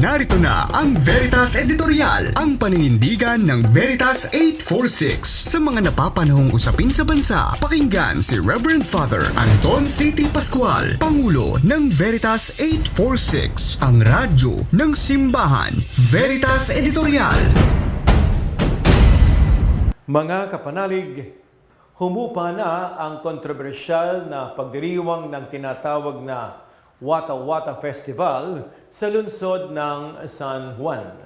Narito na ang Veritas Editorial, ang paninindigan ng Veritas 846. Sa mga napapanahong usapin sa bansa, pakinggan si Reverend Father Anton C.T. Pascual, Pangulo ng Veritas 846, ang radyo ng simbahan. Veritas Editorial. Mga kapanalig, humupa na ang kontrobersyal na pagdiriwang ng tinatawag na Wata Wata Festival sa lungsod ng San Juan.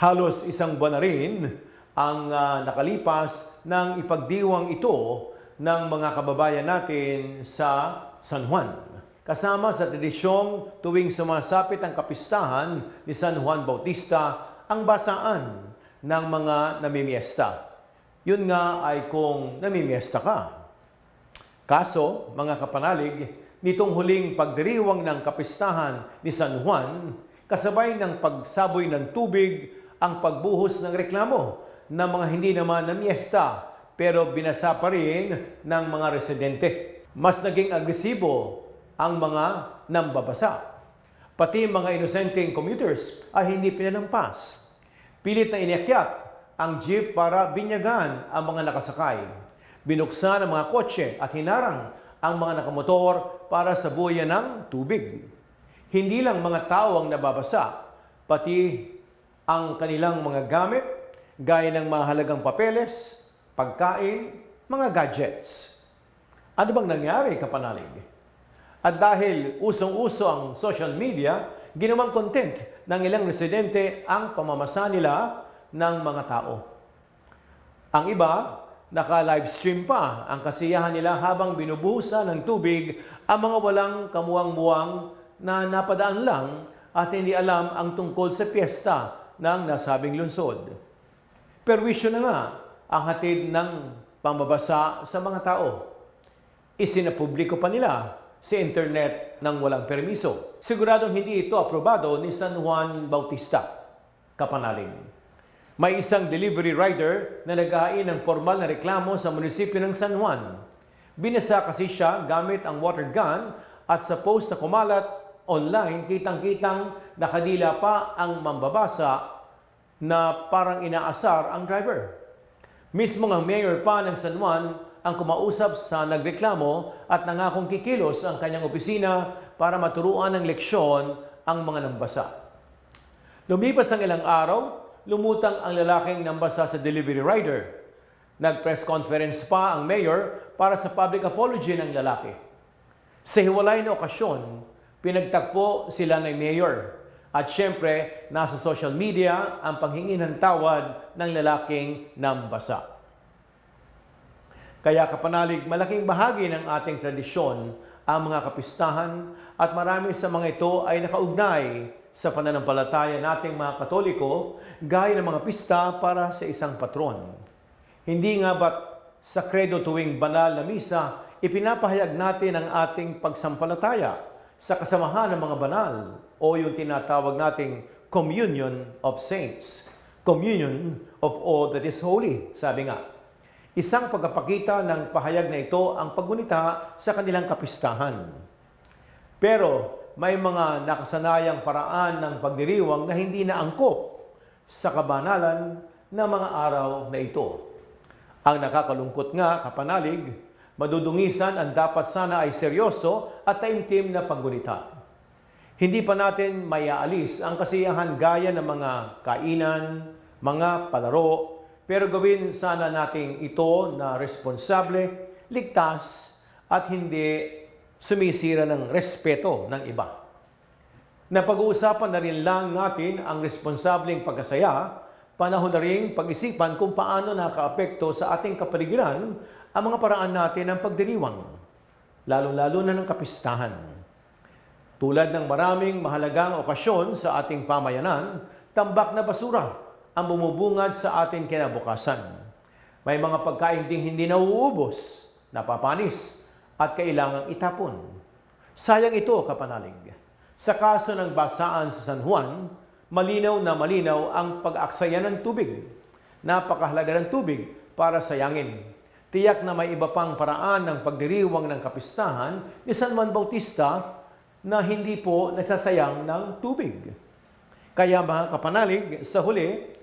Halos isang buwan na rin ang ah, nakalipas ng ipagdiwang ito ng mga kababayan natin sa San Juan. Kasama sa tradisyong tuwing sumasapit ang kapistahan ni San Juan Bautista ang basaan ng mga namimiesta. Yun nga ay kung namimiesta ka. Kaso, mga kapanalig, nitong huling pagdiriwang ng kapistahan ni San Juan, kasabay ng pagsaboy ng tubig ang pagbuhos ng reklamo ng mga hindi naman namiesta pero binasa pa rin ng mga residente. Mas naging agresibo ang mga nambabasa. Pati mga inosenteng commuters ay hindi pinalampas. Pilit na inakyat ang jeep para binyagan ang mga nakasakay. Binuksan ang mga kotse at hinarang ang mga nakamotor para sa buya ng tubig. Hindi lang mga tao ang nababasa, pati ang kanilang mga gamit, gaya ng mahalagang papeles, pagkain, mga gadgets. Ano bang nangyari, kapanalig? At dahil usong-uso ang social media, ginawang content ng ilang residente ang pamamasa nila ng mga tao. Ang iba, naka-livestream pa ang kasiyahan nila habang binubuhusan ng tubig ang mga walang kamuwang-muwang na napadaan lang at hindi alam ang tungkol sa piyesta ng nasabing lungsod. Perwisyo na nga ang hatid ng pambabasa sa mga tao. Isinapubliko pa nila sa internet ng walang permiso. Siguradong hindi ito aprobado ni San Juan Bautista, Kapanaling. May isang delivery rider na naghahain ng formal na reklamo sa munisipyo ng San Juan. Binasa kasi siya gamit ang water gun at sa post na kumalat online, kitang-kitang nakadila pa ang mambabasa na parang inaasar ang driver. Mismo ang mayor pa ng San Juan ang kumausap sa nagreklamo at nangakong kikilos ang kanyang opisina para maturuan ng leksyon ang mga nambasa. Lumipas ang ilang araw, lumutang ang lalaking nambasa sa delivery rider. Nag-press conference pa ang mayor para sa public apology ng lalaki. Sa hiwalay na okasyon, pinagtakpo sila ng mayor. At syempre, nasa social media ang paghingi ng tawad ng lalaking nambasa. Kaya kapanalig, malaking bahagi ng ating tradisyon ang mga kapistahan at marami sa mga ito ay nakaugnay sa pananampalataya nating mga Katoliko gaya ng mga pista para sa isang patron. Hindi nga ba't sa credo tuwing banal na misa, ipinapahayag natin ang ating pagsampalataya sa kasamahan ng mga banal o yung tinatawag nating communion of saints. Communion of all that is holy, sabi nga. Isang pagkapakita ng pahayag na ito ang paggunita sa kanilang kapistahan. Pero may mga nakasanayang paraan ng pagdiriwang na hindi naangkop sa kabanalan ng mga araw na ito. Ang nakakalungkot nga, kapanalig, madudungisan ang dapat sana ay seryoso at taimtim na paggunita. Hindi pa natin mayaalis ang kasiyahan gaya ng mga kainan, mga palaro, pero gawin sana nating ito na responsable, ligtas, at hindi sumisira ng respeto ng iba. Napag-uusapan na rin lang natin ang responsableng pagkasaya, panahon na rin pag-isipan kung paano nakaapekto sa ating kapaligiran ang mga paraan natin ng pagdiriwang, lalo-lalo na ng kapistahan. Tulad ng maraming mahalagang okasyon sa ating pamayanan, tambak na basura ang bumubungad sa ating kinabukasan. May mga pagkain ding hindi nauubos, napapanis, at kailangang itapon. Sayang ito, kapanalig. Sa kaso ng basaan sa San Juan, malinaw na malinaw ang pag-aksaya ng tubig. Napakahalaga ng tubig para sayangin. Tiyak na may iba pang paraan ng pagdiriwang ng kapistahan ni San Juan Bautista na hindi po nagsasayang ng tubig. Kaya mga kapanalig, sa huli,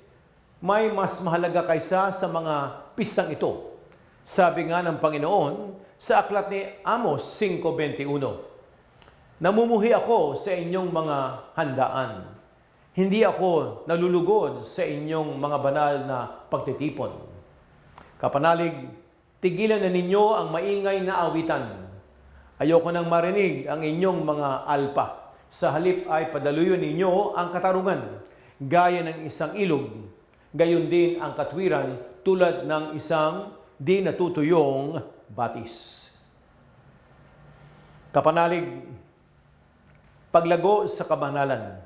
may mas mahalaga kaysa sa mga pistang ito. Sabi nga ng Panginoon sa aklat ni Amos 5.21, Namumuhi ako sa inyong mga handaan. Hindi ako nalulugod sa inyong mga banal na pagtitipon. Kapanalig, tigilan na ninyo ang maingay na awitan. Ayoko nang marinig ang inyong mga alpa. Sa halip ay padaluyon ninyo ang katarungan, gaya ng isang ilog. Gayon din ang katwiran tulad ng isang di natutuyong batis. Kapanalig, paglago sa kabanalan,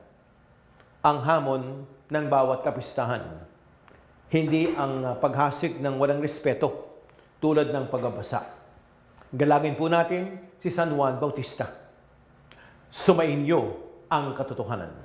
ang hamon ng bawat kapistahan. Hindi ang paghasik ng walang respeto tulad ng pagbabasa. Galangin po natin si San Juan Bautista. Sumainyo ang katotohanan.